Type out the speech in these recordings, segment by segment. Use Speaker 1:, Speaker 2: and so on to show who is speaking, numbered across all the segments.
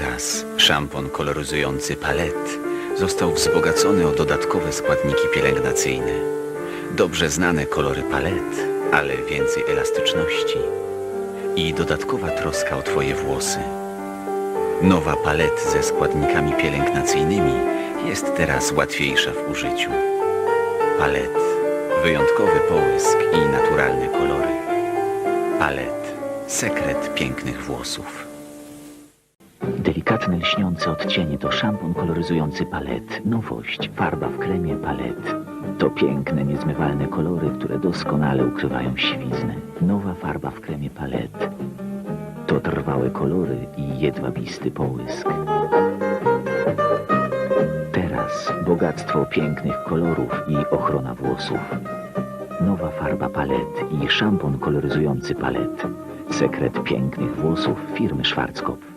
Speaker 1: Teraz szampon koloryzujący palet został wzbogacony o dodatkowe składniki pielęgnacyjne. Dobrze znane kolory palet, ale więcej elastyczności i dodatkowa troska o Twoje włosy. Nowa palet ze składnikami pielęgnacyjnymi jest teraz łatwiejsza w użyciu. Palet, wyjątkowy połysk i naturalne kolory. Palet, sekret pięknych włosów.
Speaker 2: Delikatne, lśniące odcienie to szampon koloryzujący palet. Nowość, farba w kremie palet. To piękne, niezmywalne kolory, które doskonale ukrywają siwiznę. Nowa farba w kremie palet. To trwałe kolory i jedwabisty połysk. Teraz bogactwo pięknych kolorów i ochrona włosów. Nowa farba palet i szampon koloryzujący palet. Sekret pięknych włosów firmy Schwarzkopf.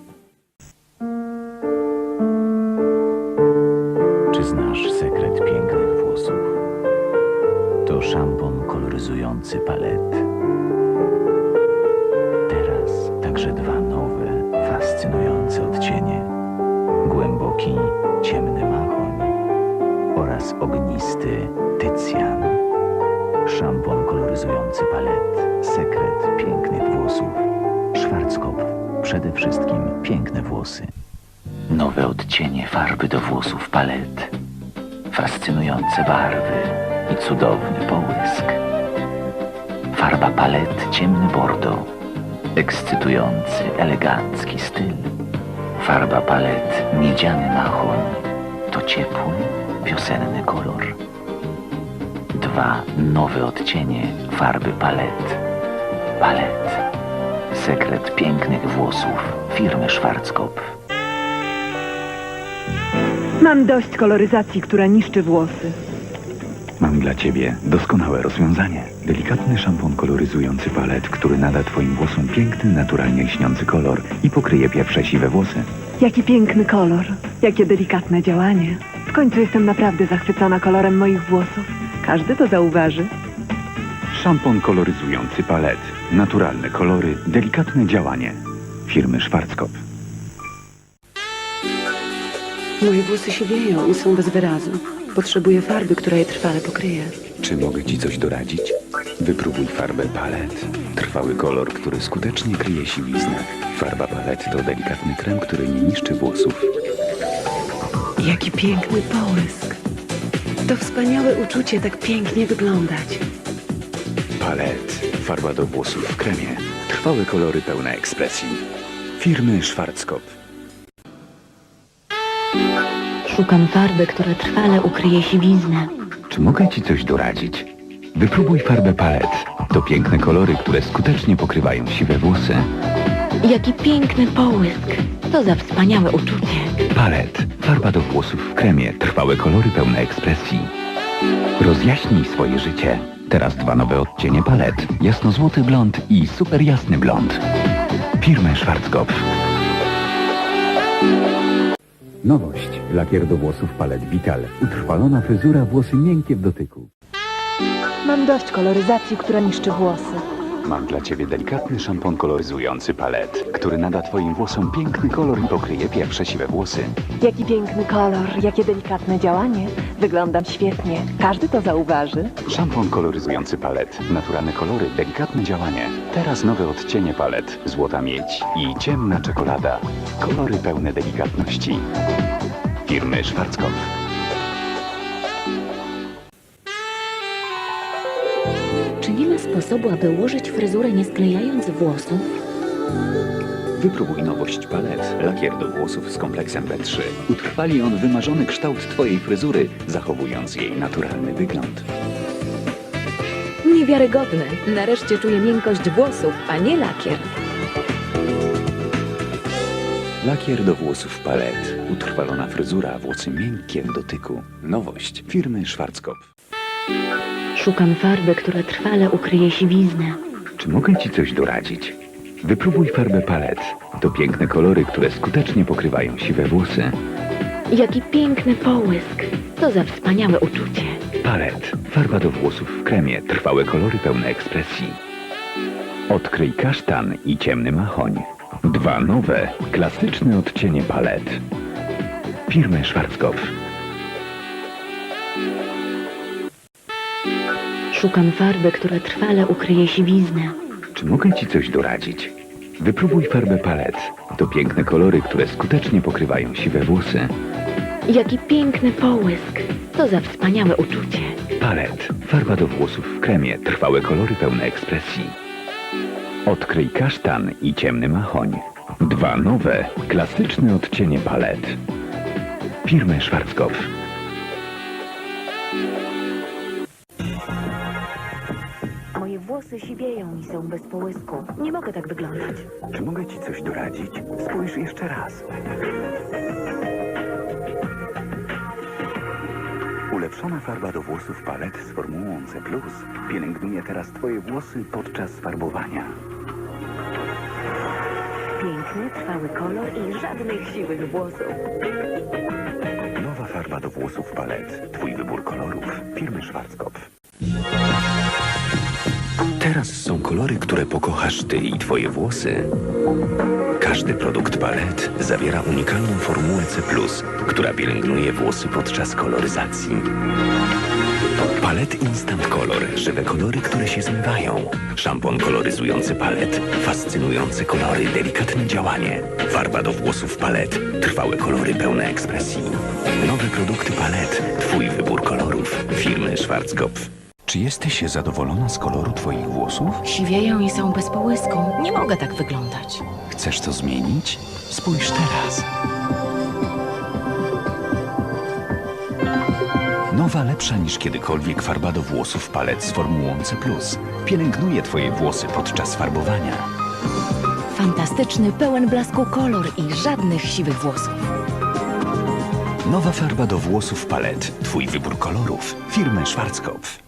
Speaker 2: Oraz ognisty tycjan. Szampon koloryzujący palet. Sekret pięknych włosów. Schwarzkopf. Przede wszystkim piękne włosy. Nowe odcienie farby do włosów palet. Fascynujące barwy i cudowny połysk. Farba palet ciemny bordo. Ekscytujący, elegancki styl. Farba palet miedziany machoń. To ciepły, wiosenny kolor. Dwa nowe odcienie farby palet. Palet. Sekret pięknych włosów firmy Schwarzkopf.
Speaker 3: Mam dość koloryzacji, która niszczy włosy.
Speaker 4: Mam dla Ciebie doskonałe rozwiązanie. Delikatny szampon koloryzujący palet, który nada Twoim włosom piękny, naturalnie lśniący kolor i pokryje pierwsze siwe włosy.
Speaker 3: Jaki piękny kolor, jakie delikatne działanie. W końcu jestem naprawdę zachwycona kolorem moich włosów. Każdy to zauważy.
Speaker 4: Szampon koloryzujący palet. Naturalne kolory, delikatne działanie. Firmy Schwarzkopf.
Speaker 5: Moje włosy siwieją i są bez wyrazu. Potrzebuję farby, która je trwale pokryje.
Speaker 4: Czy mogę Ci coś doradzić? Wypróbuj farbę palet. Trwały kolor, który skutecznie kryje siwiznę. Farba palet to delikatny krem, który nie niszczy włosów.
Speaker 5: Jaki piękny połysk. To wspaniałe uczucie tak pięknie wyglądać.
Speaker 4: Palet. Farba do włosów w kremie. Trwałe kolory pełne ekspresji. Firmy Schwarzkopf.
Speaker 6: Szukam farby, która trwale ukryje siwiznę.
Speaker 4: Czy mogę Ci coś doradzić? Wypróbuj farbę palet. To piękne kolory, które skutecznie pokrywają siwe włosy.
Speaker 6: Jaki piękny połysk. To za wspaniałe uczucie.
Speaker 4: Palet. Farba do włosów w kremie. Trwałe kolory pełne ekspresji. Rozjaśnij swoje życie. Teraz dwa nowe odcienie palet. Jasnozłoty blond i super jasny blond. Firmy Schwarzkopf. Nowość. Lakier do włosów palet Vital. Utrwalona fryzura, włosy miękkie w dotyku.
Speaker 3: Mam dość koloryzacji, która niszczy włosy.
Speaker 4: Mam dla Ciebie delikatny szampon koloryzujący palet, który nada Twoim włosom piękny kolor i pokryje pierwsze siwe włosy.
Speaker 3: Jaki piękny kolor, jakie delikatne działanie. Wyglądam świetnie. Każdy to zauważy.
Speaker 4: Szampon koloryzujący palet, naturalne kolory, delikatne działanie. Teraz nowe odcienie palet, złota miedź i ciemna czekolada. Kolory pełne delikatności. Firmy Schwarzkopf.
Speaker 6: Czy nie ma sposobu, aby ułożyć fryzurę nie sklejając włosów?
Speaker 4: Wypróbuj nowość palet, lakier do włosów z kompleksem B3. Utrwali on wymarzony kształt Twojej fryzury, zachowując jej naturalny wygląd.
Speaker 6: Niewiarygodne. Nareszcie czuję miękkość włosów, a nie lakier.
Speaker 4: Lakier do włosów palet. Utrwalona fryzura, włosy miękkie w dotyku. Nowość firmy Schwarzkopf.
Speaker 6: Szukam farby, która trwale ukryje siwiznę.
Speaker 4: Czy mogę Ci coś doradzić? Wypróbuj farbę palet. To piękne kolory, które skutecznie pokrywają siwe włosy.
Speaker 6: Jaki piękny połysk. To za wspaniałe uczucie.
Speaker 4: Palet. Farba do włosów w kremie. Trwałe kolory pełne ekspresji. Odkryj kasztan i ciemny machoń. Dwa nowe, klasyczne odcienie palet. Firmy Schwarzkopf.
Speaker 6: Szukam farby, która trwale ukryje siwiznę.
Speaker 4: Czy mogę Ci coś doradzić? Wypróbuj farbę palet. To piękne kolory, które skutecznie pokrywają siwe włosy.
Speaker 6: Jaki piękny połysk. To za wspaniałe uczucie.
Speaker 4: Palet. Farba do włosów w kremie. Trwałe kolory pełne ekspresji. Odkryj kasztan i ciemny machoń. Dwa nowe, klasyczne odcienie palet. Firmy Schwarzkopf.
Speaker 6: Włosy siwieją i są bez połysku. Nie mogę tak wyglądać.
Speaker 4: Czy mogę Ci coś doradzić? Spójrz jeszcze raz. Ulepszona farba do włosów palet z formułą C+, pielęgnuje teraz Twoje włosy podczas farbowania.
Speaker 6: Piękny, trwały kolor i żadnych siwych włosów.
Speaker 4: Nowa farba do włosów palet. Twój wybór kolorów. Firmy Schwarzkopf. Teraz są kolory, które pokochasz Ty i Twoje włosy. Każdy produkt palet zawiera unikalną formułę C+, która pielęgnuje włosy podczas koloryzacji. Palet Instant Color. Żywe kolory, które się zmywają. Szampon koloryzujący palet. Fascynujące kolory, delikatne działanie. Farba do włosów palet. Trwałe kolory pełne ekspresji. Nowe produkty palet. Twój wybór kolorów. Firmy Schwarzkopf. Czy jesteś zadowolona z koloru Twoich włosów?
Speaker 6: Siwieją i są bez połysku. Nie mogę tak wyglądać.
Speaker 4: Chcesz to zmienić? Spójrz teraz. Nowa, lepsza niż kiedykolwiek farba do włosów palet z formułą C+. Pielęgnuje Twoje włosy podczas farbowania.
Speaker 6: Fantastyczny, pełen blasku kolor i żadnych siwych włosów.
Speaker 4: Nowa farba do włosów palet. Twój wybór kolorów. Firmy Schwarzkopf.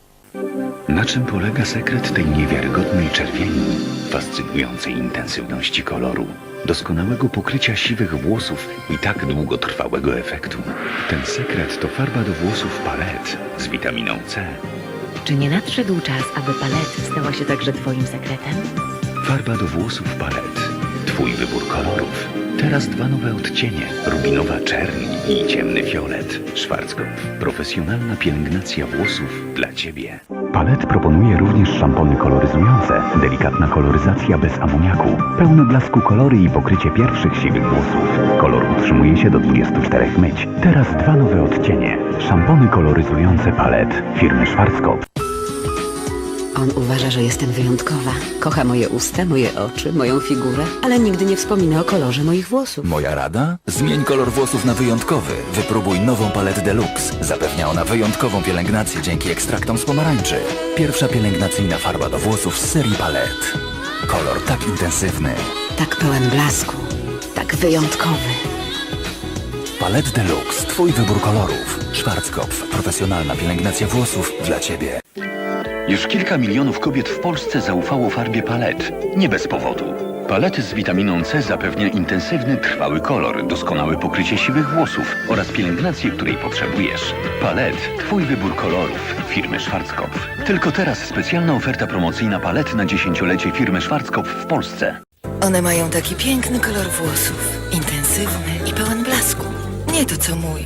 Speaker 4: Na czym polega sekret tej niewiarygodnej czerwieni, fascynującej intensywności koloru, doskonałego pokrycia siwych włosów i tak długotrwałego efektu? Ten sekret to farba do włosów palet z witaminą C.
Speaker 6: Czy nie nadszedł czas, aby palet stała się także twoim sekretem?
Speaker 4: Farba do włosów palet. Twój wybór kolorów. Teraz dwa nowe odcienie. Rubinowa czerń i ciemny fiolet. Schwarzkopf. Profesjonalna pielęgnacja włosów dla Ciebie. Palet proponuje również szampony koloryzujące. Delikatna koloryzacja bez amoniaku. Pełne blasku kolory i pokrycie pierwszych siwych włosów. Kolor utrzymuje się do 24 myć. Teraz dwa nowe odcienie. Szampony koloryzujące palet. Firmy Schwarzkopf.
Speaker 5: On uważa, że jestem wyjątkowa. Kocha moje usta, moje oczy, moją figurę, ale nigdy nie wspomina o kolorze moich włosów.
Speaker 7: Moja rada? Zmień kolor włosów na wyjątkowy. Wypróbuj nową paletę Deluxe. Zapewnia ona wyjątkową pielęgnację dzięki ekstraktom z pomarańczy. Pierwsza pielęgnacyjna farba do włosów z serii palet. Kolor tak intensywny.
Speaker 5: Tak pełen blasku, tak wyjątkowy.
Speaker 7: Palet Deluxe. Twój wybór kolorów. Schwarzkopf. Profesjonalna pielęgnacja włosów dla Ciebie.
Speaker 4: Już kilka milionów kobiet w Polsce zaufało farbie palet. Nie bez powodu. Palet z witaminą C zapewnia intensywny, trwały kolor, doskonałe pokrycie siwych włosów oraz pielęgnację, której potrzebujesz. Palet, twój wybór kolorów. Firmy Schwarzkopf. Tylko teraz specjalna oferta promocyjna palet na dziesięciolecie firmy Schwarzkopf w Polsce.
Speaker 8: One mają taki piękny kolor włosów, intensywny i pełen blasku. Nie to co mój.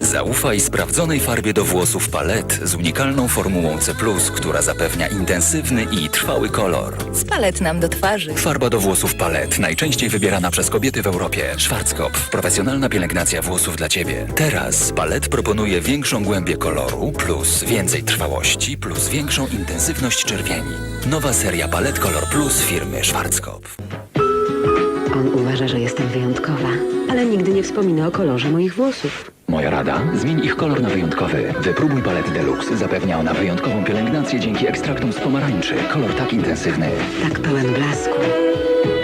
Speaker 7: Zaufaj sprawdzonej farbie do włosów palet z unikalną formułą C+, która zapewnia intensywny i trwały kolor.
Speaker 8: Z palet nam do twarzy.
Speaker 7: Farba do włosów palet, najczęściej wybierana przez kobiety w Europie. Schwarzkopf, profesjonalna pielęgnacja włosów dla Ciebie. Teraz palet proponuje większą głębię koloru, plus więcej trwałości, plus większą intensywność czerwieni. Nowa seria Palet Color Plus firmy Schwarzkopf.
Speaker 5: Uważa, że jestem wyjątkowa, ale nigdy nie wspomina o kolorze moich włosów.
Speaker 7: Moja rada? Zmień ich kolor na wyjątkowy. Wypróbuj palet Deluxe. Zapewnia ona wyjątkową pielęgnację dzięki ekstraktom z pomarańczy. Kolor tak intensywny.
Speaker 5: Tak pełen blasku,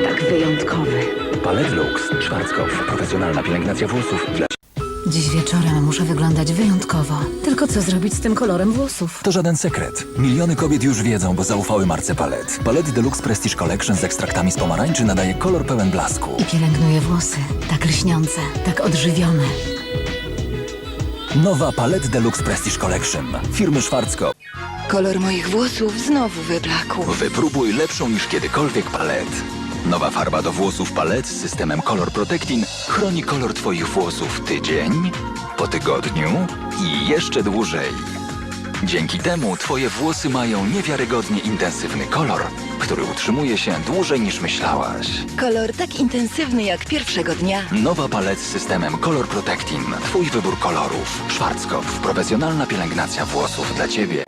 Speaker 5: tak wyjątkowy.
Speaker 7: Palet Lux. Schwarzkopf. Profesjonalna pielęgnacja włosów dla
Speaker 8: Dziś wieczorem muszę wyglądać wyjątkowo. Tylko co zrobić z tym kolorem włosów?
Speaker 7: To żaden sekret. Miliony kobiet już wiedzą, bo zaufały marce Palet. Palet Deluxe Prestige Collection z ekstraktami z pomarańczy nadaje kolor pełen blasku.
Speaker 8: I pielęgnuje włosy. Tak lśniące, tak odżywione.
Speaker 7: Nowa Palet Deluxe Prestige Collection firmy Schwarzkopf.
Speaker 8: Kolor moich włosów znowu wyblakł.
Speaker 7: Wypróbuj lepszą niż kiedykolwiek palet. Nowa farba do włosów palet z systemem Color Protectin chroni kolor Twoich włosów tydzień, po tygodniu i jeszcze dłużej. Dzięki temu Twoje włosy mają niewiarygodnie intensywny kolor, który utrzymuje się dłużej niż myślałaś.
Speaker 8: Kolor tak intensywny jak pierwszego dnia.
Speaker 7: Nowa palet z systemem Color Protectin. Twój wybór kolorów. Schwarzkopf. Profesjonalna pielęgnacja włosów dla Ciebie.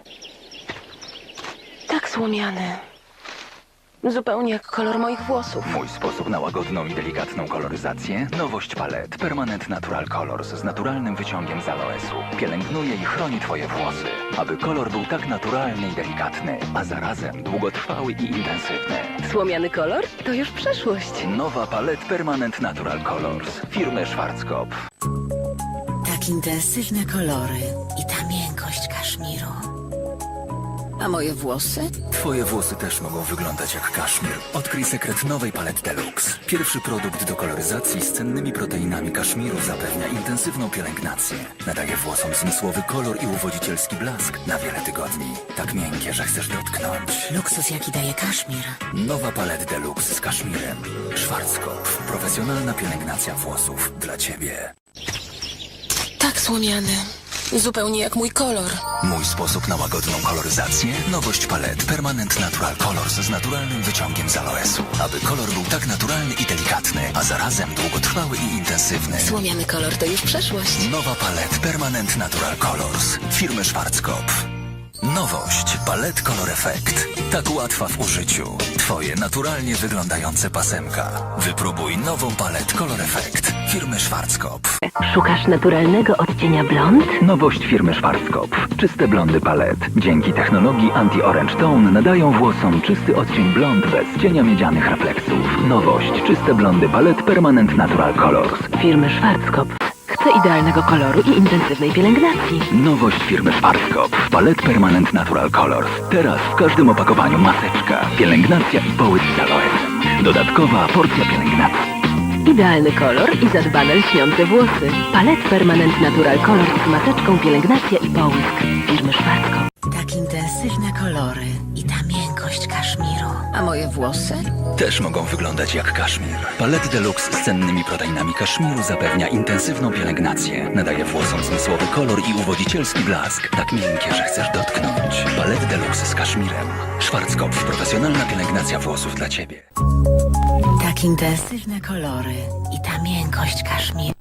Speaker 6: Tak słomiany. Zupełnie jak kolor moich włosów.
Speaker 7: Mój sposób na łagodną i delikatną koloryzację. Nowość palet. Permanent Natural Colors z naturalnym wyciągiem z aloesu. Pielęgnuje i chroni Twoje włosy, aby kolor był tak naturalny i delikatny, a zarazem długotrwały i intensywny.
Speaker 6: Słomiany kolor to już przeszłość.
Speaker 7: Nowa palet Permanent Natural Colors firmy Schwarzkopf.
Speaker 5: Tak intensywne kolory i. A moje włosy?
Speaker 7: Twoje włosy też mogą wyglądać jak kaszmir. Odkryj sekret nowej palety Deluxe. Pierwszy produkt do koloryzacji z cennymi proteinami kaszmiru zapewnia intensywną pielęgnację. Nadaje włosom zmysłowy kolor i uwodzicielski blask na wiele tygodni. Tak miękkie, że chcesz dotknąć.
Speaker 5: Luksus jaki daje kaszmir.
Speaker 7: Nowa palet Deluxe z kaszmirem. Schwarzkopf. Profesjonalna pielęgnacja włosów dla Ciebie.
Speaker 8: Tak słomiany. Zupełnie jak mój kolor.
Speaker 7: Mój sposób na łagodną koloryzację? Nowość palet Permanent Natural Colors z naturalnym wyciągiem z aloesu. Aby kolor był tak naturalny i delikatny, a zarazem długotrwały i intensywny.
Speaker 8: Słomiany kolor to już przeszłość.
Speaker 7: Nowa palet Permanent Natural Colors firmy Schwarzkopf. Nowość Palet Color Effect. Tak łatwa w użyciu. Twoje naturalnie wyglądające pasemka. Wypróbuj nową palet Color Effect firmy Schwarzkopf.
Speaker 6: Szukasz naturalnego odcienia blond?
Speaker 4: Nowość firmy Schwarzkopf. Czyste blondy palet. Dzięki technologii Anti-Orange Tone nadają włosom czysty odcień blond bez cienia miedzianych refleksów. Nowość. Czyste blondy palet Permanent Natural Colors.
Speaker 6: Firmy Schwarzkopf. Idealnego koloru i intensywnej pielęgnacji.
Speaker 4: Nowość firmy Schwarzkopf. Palet Permanent Natural Colors. Teraz w każdym opakowaniu maseczka, pielęgnacja i połysk z aloesem. Dodatkowa porcja pielęgnacji.
Speaker 6: Idealny kolor i zadbane lśniące włosy. Palet Permanent Natural Color z maseczką pielęgnacja i połysk. Firmy Schwarzkopf.
Speaker 5: Tak intensywne kolory A moje włosy?
Speaker 7: Też mogą wyglądać jak kaszmir. Palet Deluxe z cennymi proteinami kaszmiru zapewnia intensywną pielęgnację. Nadaje włosom zmysłowy kolor i uwodzicielski blask. Tak miękkie, że chcesz dotknąć. Palet Deluxe z kaszmirem. Schwarzkopf. Profesjonalna pielęgnacja włosów dla Ciebie.
Speaker 5: Tak intensywne kolory i ta miękkość kaszmiru.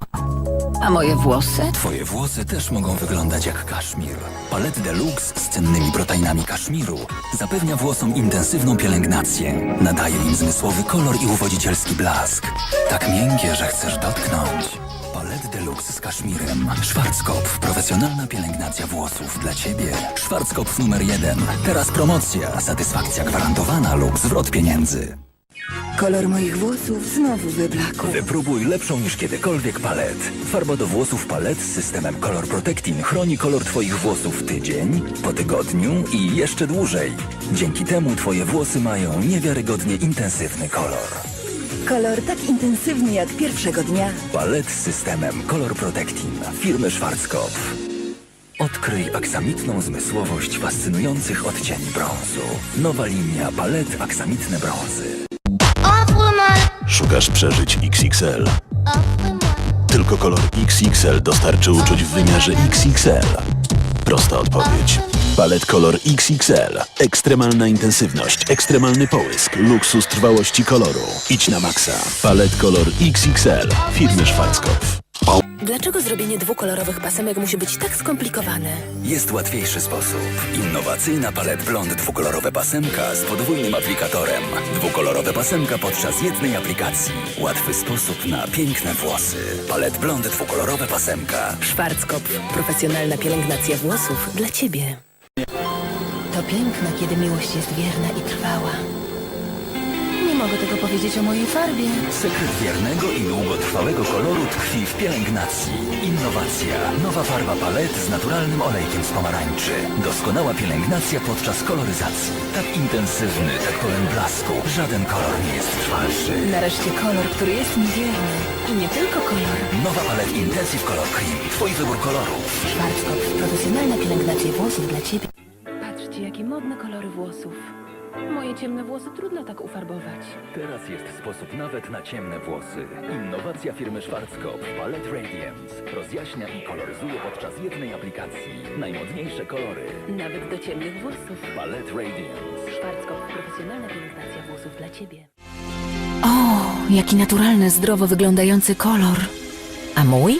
Speaker 5: A moje włosy?
Speaker 7: Twoje włosy też mogą wyglądać jak kaszmir. Palet Deluxe z cennymi proteinami kaszmiru zapewnia włosom intensywną pielęgnację. Nadaje im zmysłowy kolor i uwodzicielski blask. Tak miękkie, że chcesz dotknąć. Palet Deluxe z kaszmirem. Schwarzkopf. Profesjonalna pielęgnacja włosów dla Ciebie. Schwarzkopf numer jeden. Teraz promocja. Satysfakcja gwarantowana lub zwrot pieniędzy.
Speaker 8: Kolor moich włosów znowu wyblakł.
Speaker 7: Wypróbuj lepszą niż kiedykolwiek palet. Farba do włosów palet z systemem Color Protectin chroni kolor Twoich włosów tydzień, po tygodniu i jeszcze dłużej. Dzięki temu Twoje włosy mają niewiarygodnie intensywny kolor.
Speaker 8: Kolor tak intensywny jak pierwszego dnia.
Speaker 7: Palet z systemem Color Protectin firmy Schwarzkopf. Odkryj aksamitną zmysłowość fascynujących odcieni brązu. Nowa linia palet aksamitne brązy.
Speaker 9: Szukasz przeżyć XXL. Tylko kolor XXL dostarczy uczuć w wymiarze XXL. Prosta odpowiedź. Palet kolor XXL. Ekstremalna intensywność, ekstremalny połysk, luksus trwałości koloru. Idź na maksa. Palet kolor XXL firmy Schwarzkopf.
Speaker 8: Dlaczego zrobienie dwukolorowych pasemek musi być tak skomplikowane?
Speaker 7: Jest łatwiejszy sposób. Innowacyjna palet blond dwukolorowe pasemka z podwójnym aplikatorem. Dwukolorowe pasemka podczas jednej aplikacji. Łatwy sposób na piękne włosy. Palet blond dwukolorowe pasemka.
Speaker 8: Schwarzkopf. Profesjonalna pielęgnacja włosów dla Ciebie. To piękne, kiedy miłość jest wierna i trwała. Mogę tego powiedzieć o mojej farbie.
Speaker 7: Sekret wiernego i długotrwałego koloru tkwi w pielęgnacji. Innowacja. Nowa farba palet z naturalnym olejkiem z pomarańczy. Doskonała pielęgnacja podczas koloryzacji. Tak intensywny, tak pełen blasku. Żaden kolor nie jest trwalszy.
Speaker 8: Nareszcie kolor, który jest mi wierny. I nie tylko kolor.
Speaker 7: Nowa palet Intensive Color Cream. Twój wybór kolorów.
Speaker 8: Schwarzkopf. Profesjonalna pielęgnacja włosów dla Ciebie.
Speaker 6: Patrzcie, jakie modne kolory włosów. Moje ciemne włosy trudno tak ufarbować.
Speaker 7: Teraz jest sposób nawet na ciemne włosy. Innowacja firmy Schwarzkopf Palette Radiance rozjaśnia i koloryzuje podczas jednej aplikacji. Najmodniejsze kolory.
Speaker 6: Nawet do ciemnych włosów.
Speaker 7: Palette Radiance.
Speaker 6: Schwarzkopf, profesjonalna pielęgnacja włosów dla Ciebie.
Speaker 8: O, jaki naturalny, zdrowo wyglądający kolor. A mój?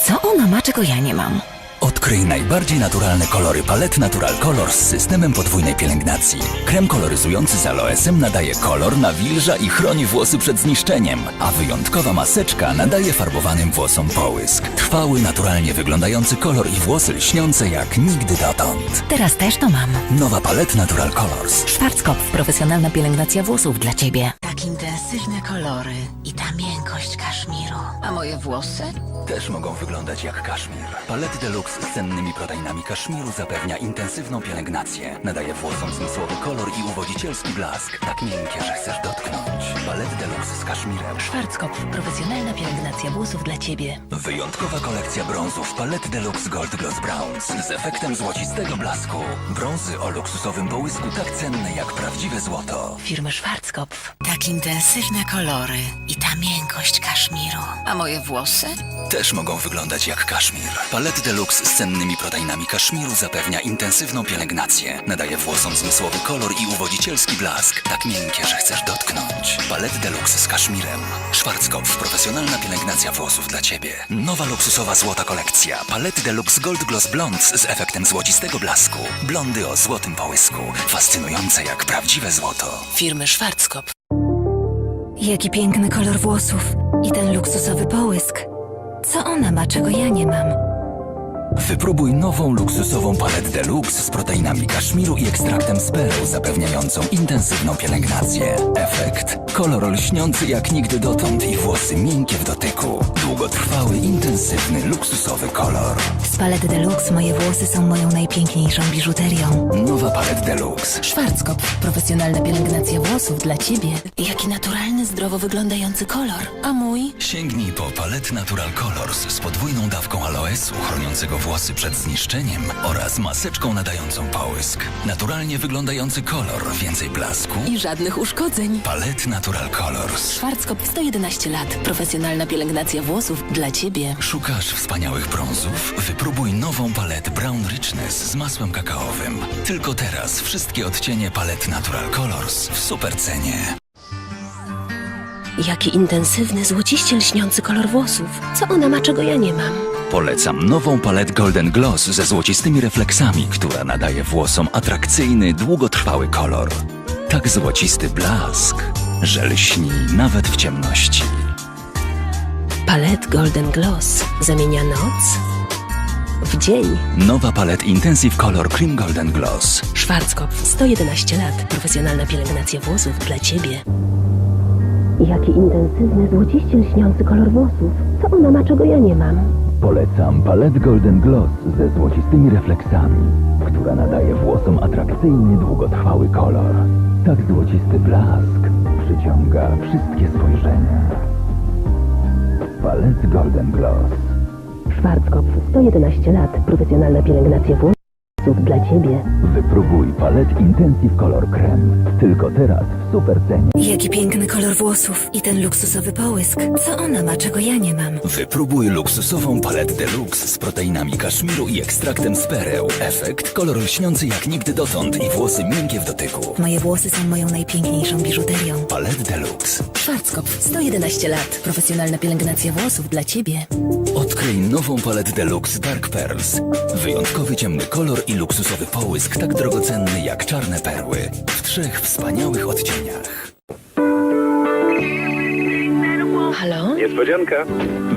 Speaker 8: Co ona ma, czego ja nie mam?
Speaker 7: Odkryj najbardziej naturalne kolory Palette Natural Color z systemem podwójnej pielęgnacji. Krem koloryzujący z aloesem nadaje kolor, nawilża i chroni włosy przed zniszczeniem, a wyjątkowa maseczka nadaje farbowanym włosom połysk. Trwały, naturalnie wyglądający kolor i włosy lśniące jak nigdy dotąd.
Speaker 8: Teraz też to mam.
Speaker 7: Nowa Palette Natural Colors.
Speaker 8: Schwarzkopf, profesjonalna pielęgnacja włosów dla ciebie.
Speaker 5: Intensywne kolory i ta miękkość kaszmiru. A moje włosy?
Speaker 7: Też mogą wyglądać jak kaszmir. Palette Deluxe z cennymi proteinami kaszmiru zapewnia intensywną pielęgnację. Nadaje włosom zmysłowy kolor i uwodzicielski blask. Tak miękkie, że chcesz dotknąć. Palette Deluxe z kaszmirem.
Speaker 8: Schwarzkopf, profesjonalna pielęgnacja włosów dla ciebie.
Speaker 7: Wyjątkowa kolekcja brązów Palette Deluxe Gold Gloss Browns z efektem złocistego blasku. Brązy o luksusowym połysku tak cenne jak prawdziwe złoto.
Speaker 8: Firmy Schwarzkopf.
Speaker 5: Tak intensywne kolory i ta miękkość kaszmiru. A moje włosy?
Speaker 7: Też mogą wyglądać jak kaszmir. Palette Deluxe z cennymi proteinami kaszmiru zapewnia intensywną pielęgnację. Nadaje włosom zmysłowy kolor i uwodzicielski blask. Tak miękkie, że chcesz dotknąć. Palette Deluxe z kaszmirem. Schwarzkopf. Profesjonalna pielęgnacja włosów dla Ciebie. Nowa luksusowa złota kolekcja. Palette Deluxe Gold Gloss Blondes z efektem złocistego blasku. Blondy o złotym połysku. Fascynujące jak prawdziwe złoto.
Speaker 8: Firmy Schwarzkopf. Jaki piękny kolor włosów i ten luksusowy połysk. Co ona ma, czego ja nie mam?
Speaker 7: Wypróbuj nową luksusową paletę Deluxe z proteinami kaszmiru i ekstraktem z pereł zapewniającą intensywną pielęgnację. Efekt? Kolor lśniący jak nigdy dotąd i włosy miękkie w dotyku. Długotrwały, intensywny, luksusowy kolor.
Speaker 8: Z palety Deluxe moje włosy są moją najpiękniejszą biżuterią.
Speaker 7: Nowa palet Deluxe.
Speaker 8: Schwarzkopf, profesjonalna pielęgnacja włosów dla ciebie. Jaki naturalny, zdrowo wyglądający kolor. A mój?
Speaker 7: Sięgnij po palet Natural Colors z podwójną dawką aloesu chroniącego włosy przed zniszczeniem oraz maseczką nadającą połysk. Naturalnie wyglądający kolor, więcej blasku.
Speaker 8: I żadnych uszkodzeń.
Speaker 7: Palet Natural Colors.
Speaker 8: Schwarzkopf 111 lat. Profesjonalna pielęgnacja włosów dla ciebie.
Speaker 7: Szukasz wspaniałych brązów? Wypróbuj nową paletę Brown Richness z masłem kakaowym. Tylko teraz wszystkie odcienie palet Natural Colors w super cenie.
Speaker 6: Jaki intensywny, złociście lśniący kolor włosów. Co ona ma, czego ja nie mam?
Speaker 7: Polecam nową paletę Golden Gloss ze złocistymi refleksami, która nadaje włosom atrakcyjny, długotrwały kolor. Tak złocisty blask, że lśni nawet w ciemności.
Speaker 6: Palette Golden Gloss zamienia noc w dzień.
Speaker 7: Nowa palet Intensive Color Cream Golden Gloss.
Speaker 6: Schwarzkopf, 111 lat. Profesjonalna pielęgnacja włosów dla Ciebie. Jaki intensywny, złociście lśniący kolor włosów. Co ona ma, czego ja nie mam?
Speaker 4: Polecam palet Golden Gloss ze złocistymi refleksami, która nadaje włosom atrakcyjny, długotrwały kolor. Tak złocisty blask przyciąga wszystkie spojrzenia. Palet Golden Gloss.
Speaker 6: Schwarzkopf, 111 lat. Profesjonalna pielęgnacja włosów dla Ciebie.
Speaker 4: Wypróbuj palet Intensive Color Creme. Tylko teraz w super cenie.
Speaker 8: Jaki piękny kolor włosów i ten luksusowy połysk. Co ona ma, czego ja nie mam?
Speaker 7: Wypróbuj luksusową paletę Deluxe z proteinami kaszmiru i ekstraktem z pereł. Efekt? Kolor lśniący jak nigdy dotąd i włosy miękkie w dotyku.
Speaker 8: Moje włosy są moją najpiękniejszą biżuterią.
Speaker 7: Palet Deluxe.
Speaker 8: Schwarzkopf, 111 lat. Profesjonalna pielęgnacja włosów dla ciebie.
Speaker 7: Odkryj nową paletę Deluxe Dark Pearls. Wyjątkowy ciemny kolor i luksusowy połysk tak drogocenny jak czarne perły. W trzech wspaniałych odcieniach.
Speaker 6: Halo?
Speaker 4: Niespodzianka.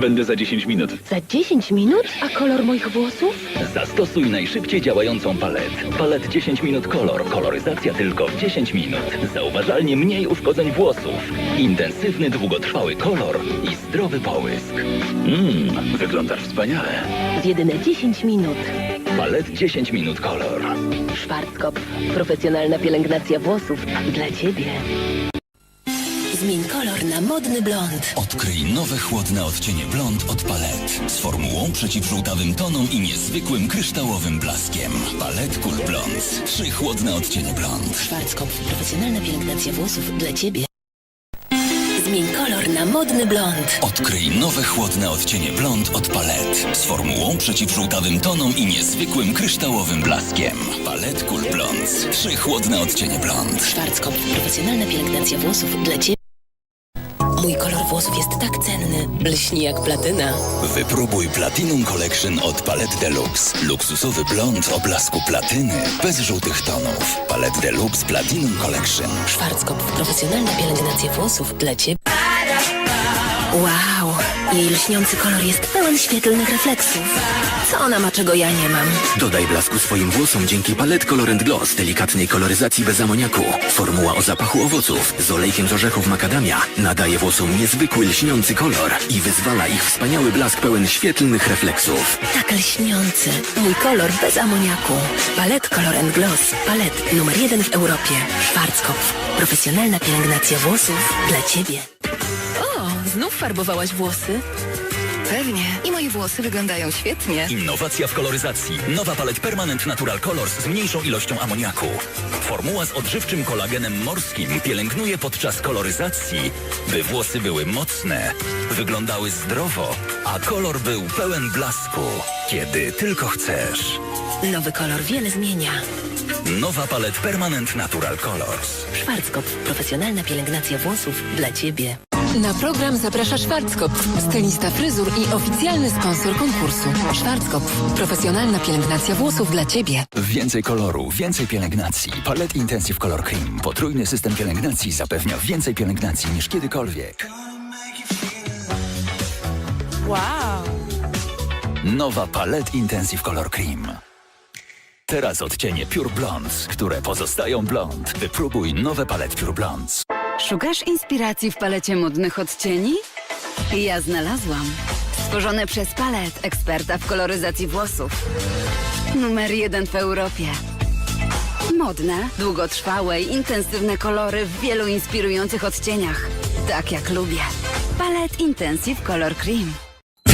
Speaker 4: Będę za 10 minut.
Speaker 6: Za 10 minut? A kolor moich włosów?
Speaker 7: Zastosuj najszybciej działającą palet. Palet 10 minut kolor. Koloryzacja tylko w 10 minut. Zauważalnie mniej uszkodzeń włosów. Intensywny, długotrwały kolor i zdrowy połysk. Mmm, wyglądasz wspaniale.
Speaker 6: Z jedyne 10 minut.
Speaker 7: Palet 10 minut kolor.
Speaker 6: Schwarzkopf, profesjonalna pielęgnacja włosów dla Ciebie. Zmień kolor na modny blond.
Speaker 7: Odkryj nowe chłodne odcienie blond od palet. Z formułą przeciwżółtawym tonom i niezwykłym kryształowym blaskiem. Palet Cool Blond. Trzy chłodne odcienie blond.
Speaker 6: Schwarzkopf. Profesjonalna pielęgnacja włosów dla Ciebie. Zmień kolor na modny blond.
Speaker 7: Odkryj nowe chłodne odcienie blond od palet. Z formułą przeciwżółtawym tonom i niezwykłym kryształowym blaskiem. Palet Cool Blond. Trzy chłodne odcienie blond.
Speaker 6: Schwarzkopf. Profesjonalna pielęgnacja włosów dla Ciebie. Mój kolor włosów jest tak cenny. Lśni jak platyna.
Speaker 7: Wypróbuj Platinum Collection od Palette Deluxe. Luksusowy blond o blasku platyny, bez żółtych tonów. Palette Deluxe Platinum Collection.
Speaker 6: Schwarzkopf. Profesjonalna pielęgnacja włosów dla Ciebie. Wow! Jej lśniący kolor jest pełen świetlnych refleksów. Co ona ma, czego ja nie mam?
Speaker 10: Dodaj blasku swoim włosom dzięki Palette Color and Gloss delikatnej koloryzacji bez amoniaku. Formuła o zapachu owoców z olejkiem z orzechów makadamia nadaje włosom niezwykły lśniący kolor i wyzwala ich wspaniały blask pełen świetlnych refleksów.
Speaker 6: Tak lśniący. Mój kolor bez amoniaku. Palette Color and Gloss. Palet numer jeden w Europie. Schwarzkopf. Profesjonalna pielęgnacja włosów dla Ciebie.
Speaker 8: Znów farbowałaś włosy? Pewnie. I moje włosy wyglądają świetnie.
Speaker 7: Innowacja w koloryzacji. Nowa palet Permanent Natural Colors z mniejszą ilością amoniaku. Formuła z odżywczym kolagenem morskim pielęgnuje podczas koloryzacji, by włosy były mocne, wyglądały zdrowo, a kolor był pełen blasku, kiedy tylko chcesz.
Speaker 6: Nowy kolor wiele zmienia.
Speaker 7: Nowa palet Permanent Natural Colors.
Speaker 6: Schwarzkopf. Profesjonalna pielęgnacja włosów dla Ciebie.
Speaker 11: Na program zaprasza Schwarzkopf, stylista fryzur i oficjalny sponsor konkursu. Schwarzkopf, profesjonalna pielęgnacja włosów dla Ciebie.
Speaker 7: Więcej koloru, więcej pielęgnacji. Palet Intensive Color Cream. Potrójny system pielęgnacji zapewnia więcej pielęgnacji niż kiedykolwiek.
Speaker 8: Wow!
Speaker 7: Nowa Palette Intensive Color Cream. Teraz odcienie Pure Blondes, które pozostają blond. Wypróbuj nowe Palette Pure Blondes.
Speaker 5: Szukasz inspiracji w palecie modnych odcieni? Ja znalazłam. Stworzone przez Palet, eksperta w koloryzacji włosów. Numer jeden w Europie. Modne, długotrwałe i intensywne kolory w wielu inspirujących odcieniach. Tak jak lubię. Palet Intensive Color Cream.